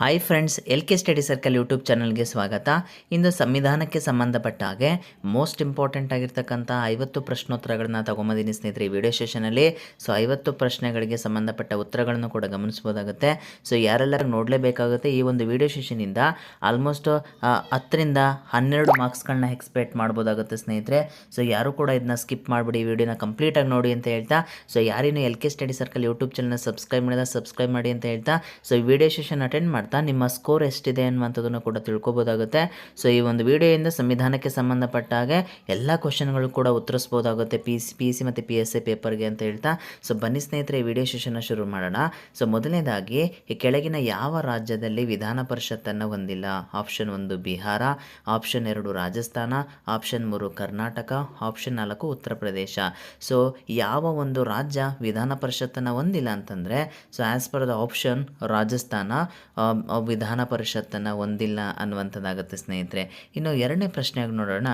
Hi friends L K study circle YouTube ಚಾನಲ್ಗೆ ಸ್ವಾಗತ. ಇಂದು ಸಂವಿಧಾನಕ್ಕೆ ಸಂಬಂಧಪಟ್ಟ ಹಾಗೆ ಮೋಸ್ಟ್ ಇಂಪಾರ್ಟೆಂಟ್ ಆಗಿರ್ತಕ್ಕಂಥ ಐವತ್ತು ಪ್ರಶ್ನೋತ್ತರಗಳನ್ನ ತಗೊಂಬಂದಿನಿ ಸ್ನೇಹಿತರೆ ಈ ವಿಡಿಯೋ ಸೆಷನಲ್ಲಿ ಸೊ ಐವತ್ತು ಪ್ರಶ್ನೆಗಳಿಗೆ ಸಂಬಂಧಪಟ್ಟ ಉತ್ತರಗಳನ್ನು ಕೂಡ ಗಮನಿಸ್ಬೋದಾಗುತ್ತೆ ಸೊ ಯಾರೆಲ್ಲರೂ ನೋಡಲೇಬೇಕಾಗುತ್ತೆ ಈ ಒಂದು ವಿಡಿಯೋ ಸೆಷನಿಂದ ಆಲ್ಮೋಸ್ಟ್ ಹತ್ತರಿಂದ ಹನ್ನೆರಡು ಮಾರ್ಕ್ಸ್ಗಳನ್ನ ಎಕ್ಸ್ಪೆಕ್ಟ್ ಮಾಡ್ಬೋದಾಗುತ್ತೆ ಸ್ನೇಹಿತರೆ. ಸೊ ಯಾರು ಕೂಡ ಇದನ್ನ ಸ್ಕಿಪ್ ಮಾಡಿಬಿಡಿ, ಈ ವಿಡಿಯೋನ ಕಂಪ್ಲೀಟಾಗಿ ನೋಡಿ ಅಂತ ಹೇಳ್ತಾ. So ಯಾರೇನು L K study circle YouTube ಚಾನಲ್ನ ಸಬ್ಸ್ಕ್ರೈಬ್ ಮಾಡಿದ ಸಬ್ಸ್ಕ್ರೈಬ್ ಮಾಡಿ ಅಂತ ಹೇಳ್ತಾ. ಸೊ ಈ ವಿಡಿಯೋ ಸೆಷನ್ ಅಟೆಂಡ್ ಮಾಡ್ತಾ ನಿಮ್ಮ ಸ್ಕೋರ್ ಎಷ್ಟಿದೆ ಅನ್ನುವಂಥದ್ದನ್ನು ಕೂಡ ತಿಳ್ಕೊಬೋದಾಗುತ್ತೆ. ಸೊ ಈ ಒಂದು ವಿಡಿಯೋಯಿಂದ ಸಂವಿಧಾನಕ್ಕೆ ಸಂಬಂಧಪಟ್ಟ ಹಾಗೆ ಎಲ್ಲ ಕ್ವಶನ್ಗಳು ಕೂಡ ಉತ್ತರಿಸ್ಬೋದಾಗುತ್ತೆ ಪಿ ಸಿ ಪಿ ಸಿ ಮತ್ತು ಪಿ ಎಸ್ ಸಿ ಪೇಪರ್ಗೆ ಅಂತ ಹೇಳ್ತಾ. ಸೊ ಬನ್ನಿ ಸ್ನೇಹಿತರೆ ವಿಡಿಯೋ ಸೆಷನ್ನ ಶುರು ಮಾಡೋಣ. ಸೊ ಮೊದಲನೇದಾಗಿ, ಈ ಕೆಳಗಿನ ಯಾವ ರಾಜ್ಯದಲ್ಲಿ ವಿಧಾನ ಪರಿಷತ್ತನ್ನು ಹೊಂದಿಲ್ಲ? ಆಪ್ಷನ್ ಒಂದು ಬಿಹಾರ ಆಪ್ಷನ್ ಎರಡು ರಾಜಸ್ಥಾನ ಆಪ್ಷನ್ ಮೂರು ಕರ್ನಾಟಕ ಆಪ್ಷನ್ ನಾಲ್ಕು ಉತ್ತರ ಪ್ರದೇಶ. ಸೊ ಯಾವ ಒಂದು ರಾಜ್ಯ ವಿಧಾನ ಪರಿಷತ್ತನ್ನು ಹೊಂದಿಲ್ಲ ಅಂತಂದರೆ so as per the option Rajasthan ವಿಧಾನ ಪರಿಷತ್ತನ್ನು ಹೊಂದಿಲ್ಲ ಅನ್ನುವಂಥದ್ದಾಗುತ್ತೆ ಸ್ನೇಹಿತರೆ. ಇನ್ನು ಎರಡನೇ ಪ್ರಶ್ನೆಯಾಗಿ ನೋಡೋಣ.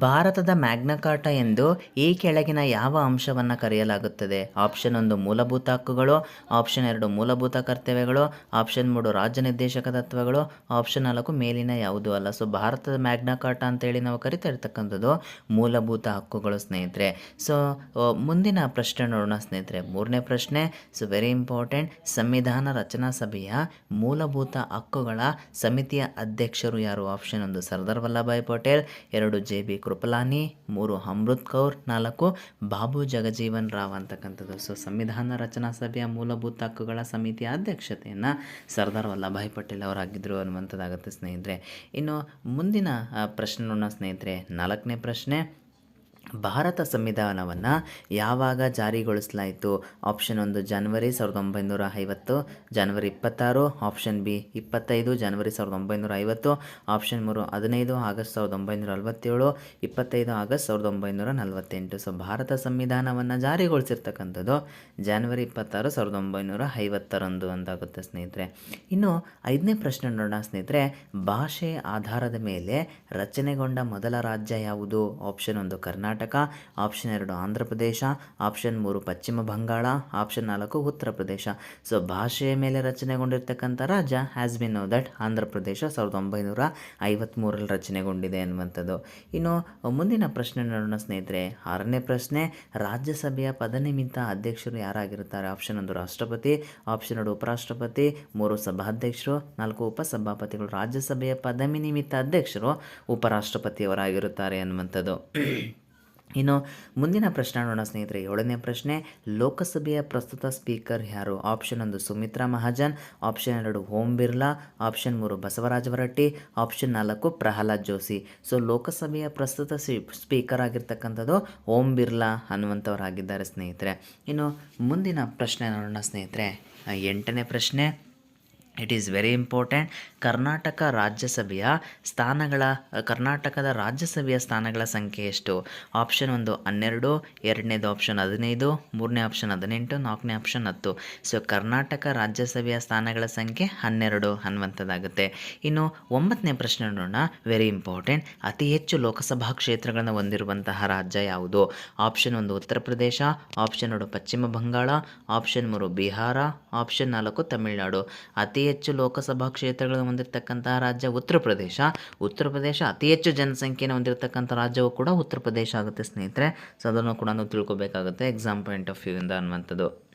ಭಾರತದ ಮ್ಯಾಗ್ನಕಾಟ ಎಂದು ಈ ಕೆಳಗಿನ ಯಾವ ಅಂಶವನ್ನು ಕರೆಯಲಾಗುತ್ತದೆ? ಆಪ್ಷನ್ ಒಂದು ಮೂಲಭೂತ ಹಕ್ಕುಗಳು, ಆಪ್ಷನ್ ಎರಡು ಮೂಲಭೂತ ಕರ್ತವ್ಯಗಳು, ಆಪ್ಷನ್ ಮೂರು ರಾಜ್ಯ ನಿರ್ದೇಶಕ ತತ್ವಗಳು, ಆಪ್ಷನ್ ನಾಲ್ಕು ಮೇಲಿನ ಯಾವುದು ಅಲ್ಲ. ಸೊ ಭಾರತದ ಮ್ಯಾಗ್ನಕಾಟ ಅಂತೇಳಿ ನಾವು ಕರಿತಾ ಇರ್ತಕ್ಕಂಥದ್ದು ಮೂಲಭೂತ ಹಕ್ಕುಗಳು ಸ್ನೇಹಿತರೆ. ಸೊ ಮುಂದಿನ ಪ್ರಶ್ನೆ ನೋಡೋಣ ಸ್ನೇಹಿತರೆ. ಮೂರನೇ ಪ್ರಶ್ನೆ ಸೊ ವೆರಿ ಇಂಪಾರ್ಟೆಂಟ್ ಸಂವಿಧಾನ ರಚನಾ ಸಭೆಯ ಮೂಲಭೂತ ಹಕ್ಕುಗಳ ಸಮಿತಿಯ ಅಧ್ಯಕ್ಷರು ಯಾರು? ಆಪ್ಷನ್ ಒಂದು ಸರ್ದಾರ್ ವಲ್ಲಭಾಯ್ ಪಟೇಲ್, ಎರಡು ಜೆ ಬಿ ಕೃಪಲಾನಿ, ಮೂರು ಅಮೃತ್ ಕೌರ್, ನಾಲ್ಕು ಬಾಬು ಜಗಜೀವನ್ ರಾವ್ ಅಂತಕ್ಕಂಥದ್ದು. ಸೊ ಸಂವಿಧಾನ ರಚನಾ ಸಭೆಯ ಮೂಲಭೂತ ಹಕ್ಕುಗಳ ಸಮಿತಿಯ ಅಧ್ಯಕ್ಷತೆಯನ್ನು ಸರ್ದಾರ್ ವಲ್ಲಭಾಯ್ ಪಟೇಲ್ ಅವರಾಗಿದ್ದರು ಅನ್ನುವಂಥದ್ದಾಗುತ್ತೆ ಸ್ನೇಹಿತರೆ. ಇನ್ನು ಮುಂದಿನ ಪ್ರಶ್ನೆ ನೋಡೋಣ ಸ್ನೇಹಿತರೆ, ನಾಲ್ಕನೇ ಪ್ರಶ್ನೆ ಭಾರತ ಸಂವಿಧಾನವನ್ನು ಯಾವಾಗ ಜಾರಿಗೊಳಿಸಲಾಯಿತು? ಆಪ್ಷನ್ ಒಂದು, ಜನವರಿ ಸಾವಿರದ ಒಂಬೈನೂರ ಐವತ್ತು. ಜನವರಿ ಇಪ್ಪತ್ತಾರು, ಆಪ್ಷನ್ ಬಿ, ಇಪ್ಪತ್ತೈದು, ಜನವರಿ ಸಾವಿರದ ಒಂಬೈನೂರ ಐವತ್ತು. ಆಪ್ಷನ್ ಮೂರು, ಹದಿನೈದು, ಆಗಸ್ಟ್ ಸಾವಿರದ ಒಂಬೈನೂರ ಅರವತ್ತೇಳು, ಇಪ್ಪತ್ತೈದು, ಆಗಸ್ಟ್ ಸಾವಿರದ ಒಂಬೈನೂರ ನಲವತ್ತೆಂಟು. ಸೊ ಭಾರತ ಸಂವಿಧಾನವನ್ನು ಜಾರಿಗೊಳಿಸಿರ್ತಕ್ಕಂಥದ್ದು ಜನವರಿ ಇಪ್ಪತ್ತಾರು, ಸಾವಿರದ ಒಂಬೈನೂರ ಐವತ್ತರಂದು ಅಂತಾಗುತ್ತೆ ಸ್ನೇಹಿತರೆ. ಇನ್ನು ಐದನೇ ಪ್ರಶ್ನೆ ನೋಡೋಣ ಸ್ನೇಹಿತರೆ. ಭಾಷೆ ಆಧಾರದ ಮೇಲೆ ರಚನೆಗೊಂಡ ಮೊದಲ ರಾಜ್ಯ ಯಾವುದು? ಆಪ್ಷನ್ ಒಂದು, ಕರ್ನಾಟಕ. ಆಪ್ಷನ್ ಎರಡು ಆಂಧ್ರ ಪ್ರದೇಶ ಆಪ್ಷನ್ ಮೂರು ಪಶ್ಚಿಮ ಬಂಗಾಳ ಆಪ್ಷನ್ ನಾಲ್ಕು ಉತ್ತರ ಪ್ರದೇಶ. ಸೊ ಭಾಷೆಯ ಮೇಲೆ ರಚನೆಗೊಂಡಿರ್ತಕ್ಕಂಥ ರಾಜ್ಯ has been know that Andhra Pradesh ಸಾವಿರದ ಒಂಬೈನೂರ ಐವತ್ತ್ಮೂರರಲ್ಲಿ ರಚನೆಗೊಂಡಿದೆ ಅನ್ನುವಂಥದ್ದು. ಇನ್ನು, ಮುಂದಿನ ಪ್ರಶ್ನೆ ನೋಡೋಣ ಸ್ನೇಹಿತರೆ. ಆರನೇ ಪ್ರಶ್ನೆ, ರಾಜ್ಯಸಭೆಯ ಪದನಿಮಿತ್ತ ಅಧ್ಯಕ್ಷರು ಯಾರಾಗಿರುತ್ತಾರೆ? ಆಪ್ಷನ್ ಒಂದು ರಾಷ್ಟ್ರಪತಿ ಆಪ್ಷನ್ ಎರಡು ಉಪರಾಷ್ಟ್ರಪತಿ, ಮೂರು ಸಭಾಧ್ಯಕ್ಷರು, ನಾಲ್ಕು ಉಪಸಭಾಪತಿಗಳು. ರಾಜ್ಯಸಭೆಯ ಪದವಿ ನಿಮಿತ್ತ ಅಧ್ಯಕ್ಷರು ಉಪರಾಷ್ಟ್ರಪತಿಯವರಾಗಿರುತ್ತಾರೆ ಅನ್ನುವಂಥದ್ದು. ಇನ್ನು ಮುಂದಿನ ಪ್ರಶ್ನೆ ನೋಡೋಣ ಸ್ನೇಹಿತರೆ, ಏಳನೇ ಪ್ರಶ್ನೆ, ಲೋಕಸಭೆಯ ಪ್ರಸ್ತುತ ಸ್ಪೀಕರ್ ಯಾರು? ಆಪ್ಷನ್ ಒಂದು ಸುಮಿತ್ರಾ ಮಹಾಜನ್, ಆಪ್ಷನ್ ಎರಡು ಓಂ ಬಿರ್ಲಾ, ಆಪ್ಷನ್ ಮೂರು ಬಸವರಾಜ ಹೊರಟ್ಟಿ, ಆಪ್ಷನ್ ನಾಲ್ಕು ಪ್ರಹ್ಲಾದ್ ಜೋಶಿ. ಸೊ ಲೋಕಸಭೆಯ ಪ್ರಸ್ತುತ ಸ್ಪೀಕರ್ ಆಗಿರ್ತಕ್ಕಂಥದ್ದು ಓಂ ಬಿರ್ಲಾ ಅನ್ನುವಂಥವರಾಗಿದ್ದಾರೆ ಸ್ನೇಹಿತರೆ. ಇನ್ನು ಮುಂದಿನ ಪ್ರಶ್ನೆ ನೋಡೋಣ ಸ್ನೇಹಿತರೆ ಎಂಟನೇ ಪ್ರಶ್ನೆ it is very important Karnataka ರಾಜ್ಯಸಭೆಯ ಸ್ಥಾನಗಳ ಕರ್ನಾಟಕದ ರಾಜ್ಯಸಭೆಯ ಸ್ಥಾನಗಳ ಸಂಖ್ಯೆ ಎಷ್ಟು ಆಪ್ಷನ್ ಒಂದು ಹನ್ನೆರಡು, ಎರಡನೇದು ಆಪ್ಷನ್ ಹದಿನೈದು, ಮೂರನೇ ಆಪ್ಷನ್ ಹದಿನೆಂಟು, ನಾಲ್ಕನೇ ಆಪ್ಷನ್ ಹತ್ತು. ಸೊ ಕರ್ನಾಟಕ ರಾಜ್ಯಸಭೆಯ ಸ್ಥಾನಗಳ ಸಂಖ್ಯೆ ಹನ್ನೆರಡು ಅನ್ನುವಂಥದ್ದಾಗುತ್ತೆ ಇನ್ನು ಒಂಬತ್ತನೇ ಪ್ರಶ್ನೆ ನೋಡೋಣ. ವೆರಿ ಇಂಪಾರ್ಟೆಂಟ್ ಅತಿ ಹೆಚ್ಚು ಲೋಕಸಭಾ ಕ್ಷೇತ್ರಗಳನ್ನು ಹೊಂದಿರುವಂತಹ ರಾಜ್ಯ ಯಾವುದು? ಆಪ್ಷನ್ ಒಂದು ಉತ್ತರ ಪ್ರದೇಶ ಆಪ್ಷನ್ ಎರಡು ಪಶ್ಚಿಮ ಬಂಗಾಳ ಆಪ್ಷನ್ ಮೂರು ಬಿಹಾರ ಆಪ್ಷನ್ ನಾಲ್ಕು ತಮಿಳುನಾಡು. ಅತಿ ಹೆಚ್ಚು ಲೋಕಸಭಾ ಕ್ಷೇತ್ರಗಳನ್ನು ಹೊಂದಿರತಕ್ಕಂತಹ ರಾಜ್ಯ ಉತ್ತರ ಪ್ರದೇಶ. ಉತ್ತರ ಪ್ರದೇಶ ಅತಿ ಹೆಚ್ಚು ಜನಸಂಖ್ಯೆಯನ್ನು ಹೊಂದಿರತಕ್ಕಂಥ ರಾಜ್ಯವು ಕೂಡ ಉತ್ತರ ಪ್ರದೇಶ ಆಗುತ್ತೆ ಸ್ನೇಹಿತರೆ. ಸೊ ಅದನ್ನು ಕೂಡ ನಾವು ತಿಳ್ಕೊಬೇಕಾಗುತ್ತೆ. ಎಕ್ಸಾಮ್ ಪಾಯಿಂಟ್ ಆಫ್ ವ್ಯೂ ಇಂದ ಅನ್ನುವಂಥದ್ದು.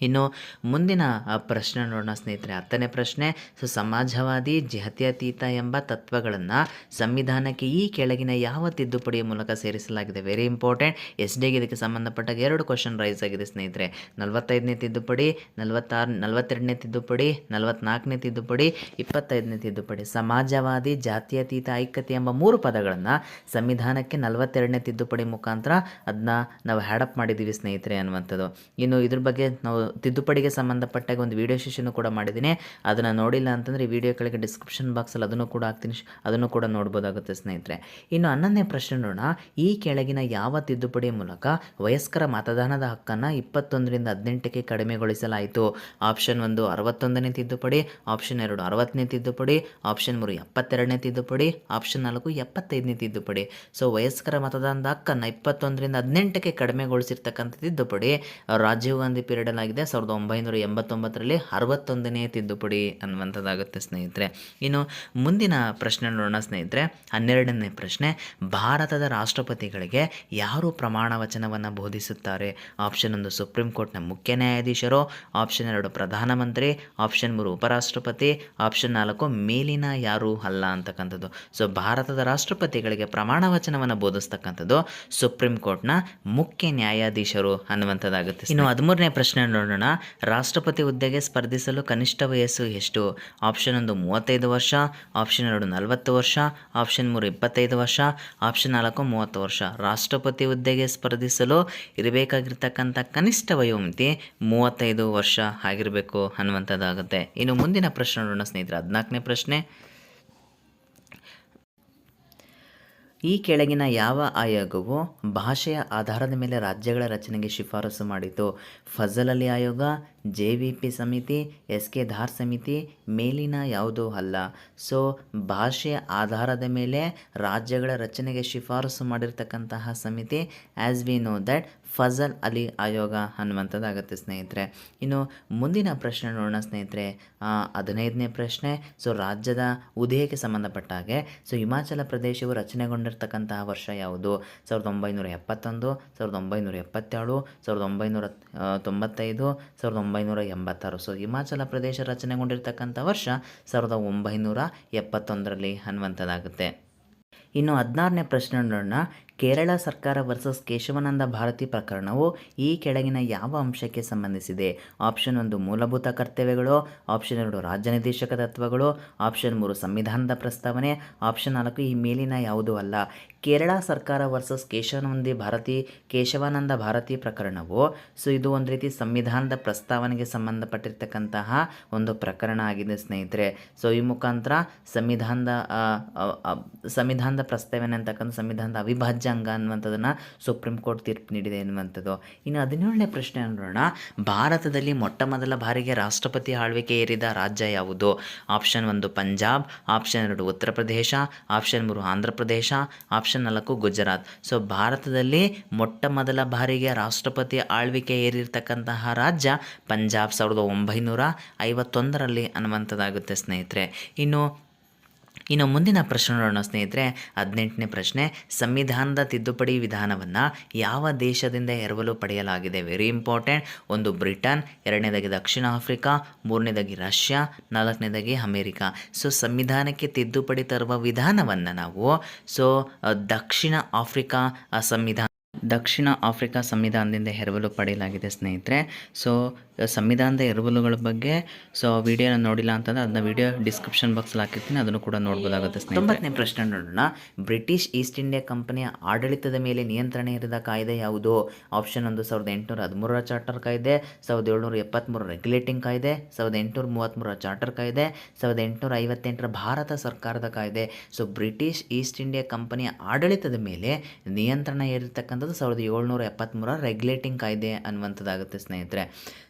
ಇನ್ನು ಮುಂದಿನ ಪ್ರಶ್ನೆ ನೋಡೋಣ ಸ್ನೇಹಿತರೆ. ಹತ್ತನೇ ಪ್ರಶ್ನೆ ಸೊ ಸಮಾಜವಾದಿ ಜಾತ್ಯತೀತ ಎಂಬ ತತ್ವಗಳನ್ನು ಸಂವಿಧಾನಕ್ಕೆ ಈ ಕೆಳಗಿನ ಯಾವ ತಿದ್ದುಪಡಿಯ ಮೂಲಕ ಸೇರಿಸಲಾಗಿದೆ? ವೆರಿ ಇಂಪಾರ್ಟೆಂಟ್ ಎಸ್ ಡಿಗೆ ಇದಕ್ಕೆ ಸಂಬಂಧಪಟ್ಟಾಗ ಎರಡು ಕ್ವಶನ್ ರೈಸ್ ಆಗಿದೆ ಸ್ನೇಹಿತರೆ. ನಲವತ್ತೈದನೇ ತಿದ್ದುಪಡಿ, ನಲವತ್ತಾರು, ನಲವತ್ತೆರಡನೇ ತಿದ್ದುಪಡಿ, ನಲವತ್ನಾಲ್ಕನೇ ತಿದ್ದುಪಡಿ, ಇಪ್ಪತ್ತೈದನೇ ತಿದ್ದುಪಡಿ. ಸಮಾಜವಾದಿ, ಜಾತ್ಯತೀತ, ಐಕ್ಯತೆ ಎಂಬ ಮೂರು ಪದಗಳನ್ನು ಸಂವಿಧಾನಕ್ಕೆ ನಲವತ್ತೆರಡನೇ ತಿದ್ದುಪಡಿ ಮುಖಾಂತರ ಅದನ್ನ ನಾವು ಹ್ಯಾಡಪ್ ಮಾಡಿದ್ದೀವಿ ಸ್ನೇಹಿತರೆ ಅನ್ನುವಂಥದ್ದು. ಇನ್ನು ಇದ್ರ ಬಗ್ಗೆ ನಾವು ತಿದ್ದುಪಡಿಗೆ ಸಂಬಂಧಪಟ್ಟಾಗ ಒಂದು ವಿಡಿಯೋ ಸೆಷನ್ನು ಕೂಡ ಮಾಡಿದ್ದೀನಿ. ಅದನ್ನು ನೋಡಿಲ್ಲ ಅಂತಂದರೆ ಈ ವಿಡಿಯೋ ಕೆಳಗೆ ಡಿಸ್ಕ್ರಿಪ್ಷನ್ ಬಾಕ್ಸಲ್ಲಿ ಅದನ್ನು ಕೂಡ ಹಾಕ್ತೀನಿ. ಅದನ್ನು ಕೂಡ ನೋಡ್ಬೋದಾಗುತ್ತೆ ಸ್ನೇಹಿತರೆ. ಇನ್ನು ಹನ್ನೊಂದನೇ ಪ್ರಶ್ನೆ ನೋಡೋಣ. ಈ ಕೆಳಗಿನ ಯಾವ ತಿದ್ದುಪಡಿ ಮೂಲಕ ವಯಸ್ಕರ ಮತದಾನದ ಹಕ್ಕನ್ನು ಇಪ್ಪತ್ತೊಂದರಿಂದ ಹದಿನೆಂಟಕ್ಕೆ ಕಡಿಮೆಗೊಳಿಸಲಾಯಿತು? ಆಪ್ಷನ್ ಒಂದು ಅರವತ್ತೊಂದನೇ ತಿದ್ದುಪಡಿ ಆಪ್ಷನ್ ಎರಡು ಅರವತ್ತನೇ ತಿದ್ದುಪಡಿ ಆಪ್ಷನ್ ಮೂರು ಎಪ್ಪತ್ತೆರಡನೇ ತಿದ್ದುಪಡಿ ಆಪ್ಷನ್ ನಾಲ್ಕು ಎಪ್ಪತ್ತೈದನೇ ತಿದ್ದುಪಡಿ. ಸೊ ವಯಸ್ಕರ ಮತದಾನದ ಹಕ್ಕನ್ನು ಇಪ್ಪತ್ತೊಂದರಿಂದ ಹದಿನೆಂಟಕ್ಕೆ ಕಡಿಮೆಗೊಳಿಸಿರ್ತಕ್ಕಂಥ ತಿದ್ದುಪಡಿ ರಾಜೀವ್ ಗಾಂಧಿ ಪೀರಿಯಡಲ್ಲಿ ಏನಾಗಿದೆ ಸಾವಿರದ ಒಂಬೈನೂರ ಎಂಬತ್ತೊಂಬತ್ತರಲ್ಲಿ ಅರವತ್ತೊಂದನೇ ತಿದ್ದುಪಡಿ ಅನ್ನುವಂಥದ್ದಾಗುತ್ತೆ ಸ್ನೇಹಿತರೆ. ಇನ್ನು ಮುಂದಿನ ಪ್ರಶ್ನೆ ನೋಡೋಣ ಸ್ನೇಹಿತರೆ. ಹನ್ನೆರಡನೇ ಪ್ರಶ್ನೆ, ಭಾರತದ ರಾಷ್ಟ್ರಪತಿಗಳಿಗೆ ಯಾರು ಪ್ರಮಾಣ ವಚನವನ್ನು ಬೋಧಿಸುತ್ತಾರೆ? ಆಪ್ಷನ್ ಒಂದು, ಸುಪ್ರೀಂ ಕೋರ್ಟ್ನ ಮುಖ್ಯ ನ್ಯಾಯಾಧೀಶರು. ಆಪ್ಷನ್ ಎರಡು, ಪ್ರಧಾನಮಂತ್ರಿ. ಆಪ್ಷನ್ ಮೂರು, ಉಪರಾಷ್ಟ್ರಪತಿ. ಆಪ್ಷನ್ ನಾಲ್ಕು, ಮೇಲಿನ ಯಾರು ಅಲ್ಲ ಅಂತಕ್ಕಂಥದ್ದು. ಸೊ, ಭಾರತದ ರಾಷ್ಟ್ರಪತಿಗಳಿಗೆ ಪ್ರಮಾಣ ವಚನವನ್ನು ಬೋಧಿಸ್ತಕ್ಕಂಥದ್ದು ಸುಪ್ರೀಂ ಕೋರ್ಟ್ನ ಮುಖ್ಯ ನ್ಯಾಯಾಧೀಶರು ಅನ್ನುವಂಥದ್ದಾಗುತ್ತೆ. ಇನ್ನು ಹದಿಮೂರನೇ ಪ್ರಶ್ನೆ ನೋಡೋಣ ರಾಷ್ಟ್ರಪತಿ ಹುದ್ದೆಗೆ ಸ್ಪರ್ಧಿಸಲು ಕನಿಷ್ಠ ವಯಸ್ಸು ಎಷ್ಟು? ಆಪ್ಷನ್ ಒಂದು ಮೂವತ್ತೈದು ವರ್ಷ, ಆಪ್ಷನ್ ಎರಡು ನಲವತ್ತು ವರ್ಷ, ಆಪ್ಷನ್ ಮೂರು ಇಪ್ಪತ್ತೈದು ವರ್ಷ, ಆಪ್ಷನ್ ನಾಲ್ಕು ಮೂವತ್ತು ವರ್ಷ. ರಾಷ್ಟ್ರಪತಿ ಹುದ್ದೆಗೆ ಸ್ಪರ್ಧಿಸಲು ಇರಬೇಕಾಗಿರ್ತಕ್ಕಂಥ ಕನಿಷ್ಠ ವಯೋಮಿತಿ ಮೂವತ್ತೈದು ವರ್ಷ ಆಗಿರಬೇಕು ಅನ್ನುವಂಥದ್ದಾಗುತ್ತೆ. ಇನ್ನು ಮುಂದಿನ ಪ್ರಶ್ನೆ ನೋಡೋಣ ಸ್ನೇಹಿತರೆ. ಹದಿನಾಲ್ಕನೇ ಪ್ರಶ್ನೆ. ಈ ಕೆಳಗಿನ ಯಾವ ಆಯೋಗವು ಭಾಷೆಯ ಆಧಾರದ ಮೇಲೆ ರಾಜ್ಯಗಳ ರಚನೆಗೆ ಶಿಫಾರಸು ಮಾಡಿತು? ಫಜಲ್ ಅಲಿ ಆಯೋಗ, ಜೆ ವಿ ಪಿ ಸಮಿತಿ, ಎಸ್ ಕೆ ಧಾರ್ ಸಮಿತಿ, ಮೇಲಿನ ಯಾವುದೂ ಅಲ್ಲ. ಸೊ, ಭಾಷೆಯ ಆಧಾರದ ಮೇಲೆ ರಾಜ್ಯಗಳ ರಚನೆಗೆ ಶಿಫಾರಸು ಮಾಡಿರ್ತಕ್ಕಂತಹ ಸಮಿತಿ as we know that Fazal Ali ಆಯೋಗ ಅನ್ನುವಂಥದ್ದಾಗುತ್ತೆ ಸ್ನೇಹಿತರೆ. ಇನ್ನು ಮುಂದಿನ ಪ್ರಶ್ನೆ ನೋಡೋಣ ಸ್ನೇಹಿತರೆ. ಹದಿನೈದನೇ ಪ್ರಶ್ನೆ. ಸೊ, ರಾಜ್ಯದ ಉದಯಕ್ಕೆ ಸಂಬಂಧಪಟ್ಟ ಹಾಗೆ, ಸೊ, ಹಿಮಾಚಲ ಪ್ರದೇಶವು ರಚನೆಗೊಂಡಿರ್ತಕ್ಕಂತಹ ವರ್ಷ ಯಾವುದು? ಸಾವಿರದ ಒಂಬೈನೂರ ಎಪ್ಪತ್ತೊಂದು, ಸಾವಿರದ ಒಂಬೈನೂರ ಎಪ್ಪತ್ತೇಳು, ಸಾವಿರದ ಒಂಬೈನೂರ ತೊಂಬತ್ತೈದು, ಸಾವಿರದ ಒಂಬೈನೂರ ಎಂಬತ್ತಾರು. ಸೊ, ಹಿಮಾಚಲ ಪ್ರದೇಶ ರಚನೆಗೊಂಡಿರ್ತಕ್ಕಂಥ ವರ್ಷ ಸಾವಿರದ ಒಂಬೈನೂರ ಎಪ್ಪತ್ತೊಂದರಲ್ಲಿ ಅನ್ನುವಂಥದ್ದಾಗುತ್ತೆ ಇನ್ನು ಹದಿನಾರನೇ ಪ್ರಶ್ನೆ ನೋಡೋಣ. ಕೇರಳ ಸರ್ಕಾರ ವರ್ಸಸ್ ಕೇಶವಾನಂದ ಭಾರತಿ ಪ್ರಕರಣವು ಈ ಕೆಳಗಿನ ಯಾವ ಅಂಶಕ್ಕೆ ಸಂಬಂಧಿಸಿದೆ? ಆಪ್ಷನ್ ಒಂದು ಮೂಲಭೂತ ಕರ್ತವ್ಯಗಳು ಆಪ್ಷನ್ ಎರಡು ರಾಜ್ಯ ನಿರ್ದೇಶಕ ತತ್ವಗಳು ಆಪ್ಷನ್ ಮೂರು ಸಂವಿಧಾನದ ಪ್ರಸ್ತಾವನೆ ಆಪ್ಷನ್ ನಾಲ್ಕು ಈ ಮೇಲಿನ ಯಾವುದೂ ಅಲ್ಲ. ಕೇರಳ ಸರ್ಕಾರ ವರ್ಸಸ್ ಕೇಶವನಂದಿ ಭಾರತಿ, ಕೇಶವಾನಂದ ಭಾರತಿ ಪ್ರಕರಣವು, ಸೊ ಇದು ಒಂದು ರೀತಿ ಸಂವಿಧಾನದ ಪ್ರಸ್ತಾವನೆಗೆ ಸಂಬಂಧಪಟ್ಟಿರ್ತಕ್ಕಂತಹ ಒಂದು ಪ್ರಕರಣ ಆಗಿದೆ ಸ್ನೇಹಿತರೆ. ಸೊ ಈ ಮುಖಾಂತರ ಸಂವಿಧಾನದ ಸಂವಿಧಾನದ ಪ್ರಸ್ತಾವನೆ ಅಂತಕ್ಕಂಥ ಸಂವಿಧಾನದ ಅವಿಭಾಜ್ಯ ಅಂಗ ಅನ್ನುವಂಥದ್ದನ್ನು ಸುಪ್ರೀಂ ಕೋರ್ಟ್ ತೀರ್ಪು ನೀಡಿದೆ ಎನ್ನುವಂಥದ್ದು. ಇನ್ನು ಹದಿನೇಳನೇ ಪ್ರಶ್ನೆ ನೋಡೋಣ. ಭಾರತದಲ್ಲಿ ಮೊಟ್ಟ ಮೊದಲ ಬಾರಿಗೆ ರಾಷ್ಟ್ರಪತಿ ಆಳ್ವಿಕೆ ಏರಿದ ರಾಜ್ಯ ಯಾವುದು? ಆಪ್ಷನ್ ಒಂದು ಪಂಜಾಬ್, ಆಪ್ಷನ್ ಎರಡು ಉತ್ತರ ಪ್ರದೇಶ, ಆಪ್ಷನ್ ಮೂರು ಆಂಧ್ರ ಪ್ರದೇಶ, ಆಪ್ಷನ್ ನಾಲ್ಕು ಗುಜರಾತ್. ಸೊ ಭಾರತದಲ್ಲಿ ಮೊಟ್ಟ ಮೊದಲ ಬಾರಿಗೆ ರಾಷ್ಟ್ರಪತಿ ಆಳ್ವಿಕೆ ಏರಿರ್ತಕ್ಕಂತಹ ರಾಜ್ಯ ಪಂಜಾಬ್ ಸಾವಿರದ ಒಂಬೈನೂರ ಐವತ್ತೊಂದರಲ್ಲಿ ಅನ್ನುವಂಥದ್ದಾಗುತ್ತೆ ಸ್ನೇಹಿತರೆ. ಇನ್ನು ಇನ್ನು ಮುಂದಿನ ಪ್ರಶ್ನೆ ನೋಡೋಣ ಸ್ನೇಹಿತರೆ, ಹದಿನೆಂಟನೇ ಪ್ರಶ್ನೆ. ಸಂವಿಧಾನದ ತಿದ್ದುಪಡಿ ವಿಧಾನವನ್ನು ಯಾವ ದೇಶದಿಂದ ಎರವಲು ಪಡೆಯಲಾಗಿದೆ? ವೆರಿ ಇಂಪಾರ್ಟೆಂಟ್ ಒಂದು ಬ್ರಿಟನ್, ಎರಡನೇದಾಗಿ ದಕ್ಷಿಣ ಆಫ್ರಿಕಾ, ಮೂರನೇದಾಗಿ ರಷ್ಯಾ, ನಾಲ್ಕನೇದಾಗಿ ಅಮೇರಿಕಾ. ಸೊ ಸಂವಿಧಾನಕ್ಕೆ ತಿದ್ದುಪಡಿ ತರುವ ವಿಧಾನವನ್ನು ನಾವು ಸೊ ದಕ್ಷಿಣ ಆಫ್ರಿಕಾ ಸಂವಿಧಾನ, ದಕ್ಷಿಣ ಆಫ್ರಿಕಾ ಸಂವಿಧಾನದಿಂದ ಎರವಲು ಪಡೆಯಲಾಗಿದೆ ಸ್ನೇಹಿತರೆ. ಸೊ ಸಂವಿಧಾನದ ಎರವಲುಗಳ ಬಗ್ಗೆ. ಸೊ ವಿಡಿಯೋನ ನೋಡಿಲ್ಲ ಅಂತಂದ್ರೆ ಅದನ್ನ ವಿಡಿಯೋ ಡಿಸ್ಕ್ರಿಪ್ಷನ್ ಬಾಕ್ಸಲ್ಲಿ ಹಾಕಿರ್ತೀನಿ. ಅದನ್ನು ಕೂಡ ನೋಡ್ಬೋದಾಗುತ್ತೆ ಸ್ನೇಹಿತರೆ. ಪ್ರಶ್ನೆ ನೋಡೋಣ. ಬ್ರಿಟಿಷ್ ಈಸ್ಟ್ ಇಂಡಿಯಾ ಕಂಪನಿಯ ಆಡಳಿತದ ಮೇಲೆ ನಿಯಂತ್ರಣ ಇರಿದ ಕಾಯ್ದೆ ಯಾವುದು? ಆಪ್ಷನ್ ಒಂದು, ಸಾವಿರದ ಎಂಟುನೂರ ಹದಿಮೂರರ ಚಾರ್ಟರ್ ಕಾಯ್ದೆ, ಸಾವಿರದ ಏಳ್ನೂರ ಎಪ್ಪತ್ತ್ಮೂರು ರೆಗ್ಯುಲೇಟಿಂಗ್ ಕಾಯ್ದೆ, ಸಾವಿರದ ಎಂಟುನೂರ ಮೂವತ್ತ್ಮೂರರ ಚಾರ್ಟರ್ ಕಾಯ್ದೆ, ಸಾವಿರದ ಎಂಟುನೂರ ಐವತ್ತೆಂಟರ ಭಾರತ ಸರ್ಕಾರದ ಕಾಯ್ದೆ. ಸೊ ಬ್ರಿಟಿಷ್ ಈಸ್ಟ್ ಇಂಡಿಯಾ ಕಂಪನಿಯ ಆಡಳಿತದ ಮೇಲೆ ನಿಯಂತ್ರಣ ಏರಿರ್ತಕ್ಕಂಥದ್ದು ಸಾವಿರದ ಏಳ್ನೂರ ಎಪ್ಪತ್ತ್ಮೂರ ರೆಗ್ಯುಲೇಟಿಂಗ್ ಕಾಯ್ದೆ ಅನ್ನುವಂಥದ್ದಾಗುತ್ತೆ ಸ್ನೇಹಿತರೆ.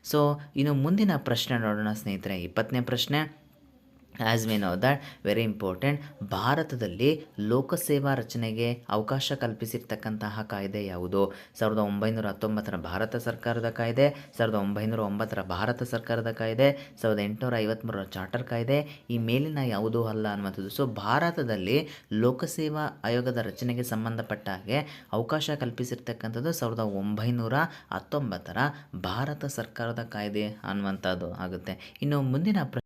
ಸೊ ಇನ್ನು ಮುಂದಿನ ಪ್ರಶ್ನೆ ನೋಡೋಣ ಸ್ನೇಹಿತರೆ. ಇಪ್ಪತ್ತನೇ ಪ್ರಶ್ನೆ as we know that very important ಭಾರತದಲ್ಲಿ ಲೋಕಸೇವಾ ರಚನೆಗೆ ಅವಕಾಶ ಕಲ್ಪಿಸಿರ್ತಕ್ಕಂತಹ ಕಾಯ್ದೆ ಯಾವುದು? ಸಾವಿರದ ಒಂಬೈನೂರ ಹತ್ತೊಂಬತ್ತರ ಭಾರತ ಸರ್ಕಾರದ ಕಾಯ್ದೆ, ಸಾವಿರದ ಒಂಬೈನೂರ ಒಂಬತ್ತರ ಭಾರತ ಸರ್ಕಾರದ ಕಾಯ್ದೆ, ಸಾವಿರದ ಎಂಟುನೂರ ಐವತ್ತ್ಮೂರರ ಚಾರ್ಟರ್ ಕಾಯ್ದೆ, ಈ ಮೇಲಿನ ಯಾವುದೂ ಅಲ್ಲ ಅನ್ನುವಂಥದ್ದು. ಸೊ ಭಾರತದಲ್ಲಿ ಲೋಕಸೇವಾ ಆಯೋಗದ ರಚನೆಗೆ ಸಂಬಂಧಪಟ್ಟ ಹಾಗೆ ಅವಕಾಶ ಕಲ್ಪಿಸಿರ್ತಕ್ಕಂಥದ್ದು ಸಾವಿರದ ಒಂಬೈನೂರ ಹತ್ತೊಂಬತ್ತರ ಭಾರತ ಸರ್ಕಾರದ ಕಾಯ್ದೆ ಅನ್ನುವಂಥದ್ದು ಆಗುತ್ತೆ. ಇನ್ನು ಮುಂದಿನ ಪ್ರ